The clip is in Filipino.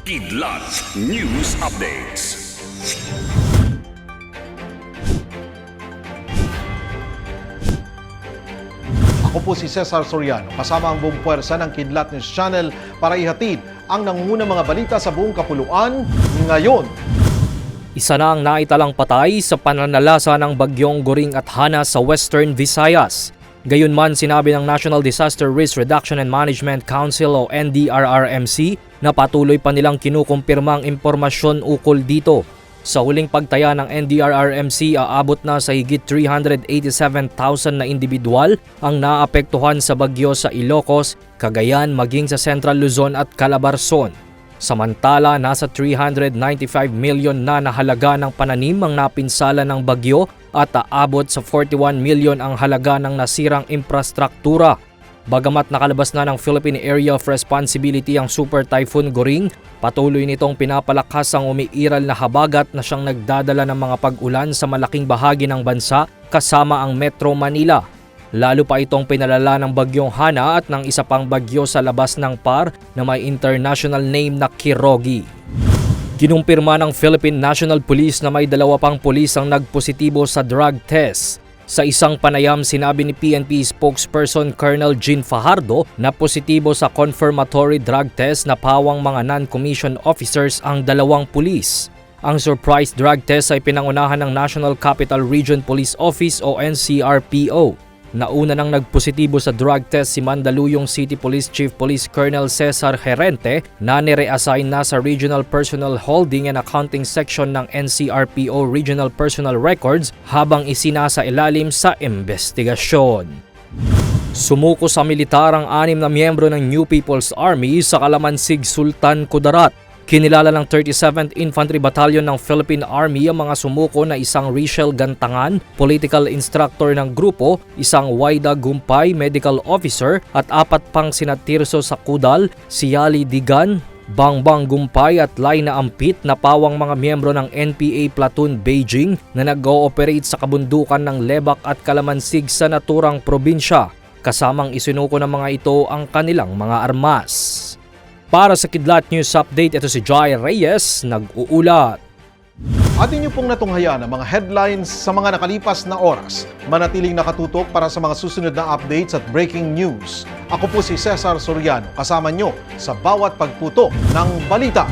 Kidlat News Updates. Ako po si Cesar Soriano, kasama ang buong puwersa ng Kidlat News Channel para ihatid ang nangungunang mga balita sa buong kapuluan ngayon. Isa na ang naitalang patay sa pananalasa ng bagyong Goring at Hana sa Western Visayas. Gayunman sinabi ng National Disaster Risk Reduction and Management Council o NDRRMC na patuloy pa nilang kinukumpirma ang impormasyon ukol dito. Sa huling pagtaya ng NDRRMC, aabot na sa higit 387,000 na individual ang naapektuhan sa bagyo sa Ilocos, Cagayan maging sa Central Luzon at Calabarzon. Samantala, nasa 395 million na nahalaga ng pananim ang napinsala ng bagyo at aabot sa 41 million ang halaga ng nasirang infrastruktura. Bagamat nakalabas na ng Philippine Area of Responsibility ang Super Typhoon Goring, patuloy nitong pinapalakas ang umiiral na habagat na siyang nagdadala ng mga pag-ulan sa malaking bahagi ng bansa kasama ang Metro Manila. Lalo pa itong pinalala ng bagyong Hana at ng isa pang bagyo sa labas ng PAR na may international name na Kirogi. Kinumpirma ng Philippine National Police na may dalawa pang pulis ang nagpositibo sa drug test. Sa isang panayam, sinabi ni PNP spokesperson Colonel Jean Fajardo na positibo sa confirmatory drug test na pawang mga non-commissioned officers ang dalawang pulis. Ang surprise drug test ay pinangunahan ng National Capital Region Police Office o NCRPO. Nauna nang nagpositibo sa drug test si Mandaluyong City Police Chief Police Colonel Cesar Herente na nire-assign na sa Regional Personal Holding and Accounting Section ng NCRPO Regional Personal Records habang isinasa ilalim sa investigasyon. Sumuko sa militar ang anim na miyembro ng New People's Army sa Kalamansig Sultan Kudarat. Kinilala ng 37th Infantry Battalion ng Philippine Army ang mga sumuko na isang Rachel Gantangan, political instructor ng grupo, isang Waida Gumpay, medical officer at apat pang sinatirso sa Kudal, si Yali Digan, Bangbang Gumpay at Laina Ampit na pawang mga miyembro ng NPA Platoon Beijing na nag-ooperate sa kabundukan ng Lebak at Kalamansig sa naturang probinsya. Kasamang isinuko ng mga ito ang kanilang mga armas. Para sa Kidlat News Update, ito si Jai Reyes, nag-uulat. Atin niyo pong natunghayan ang mga headlines sa mga nakalipas na oras. Manatiling nakatutok para sa mga susunod na updates at breaking news. Ako po si Cesar Soriano, kasama niyo sa bawat pagputo ng balita.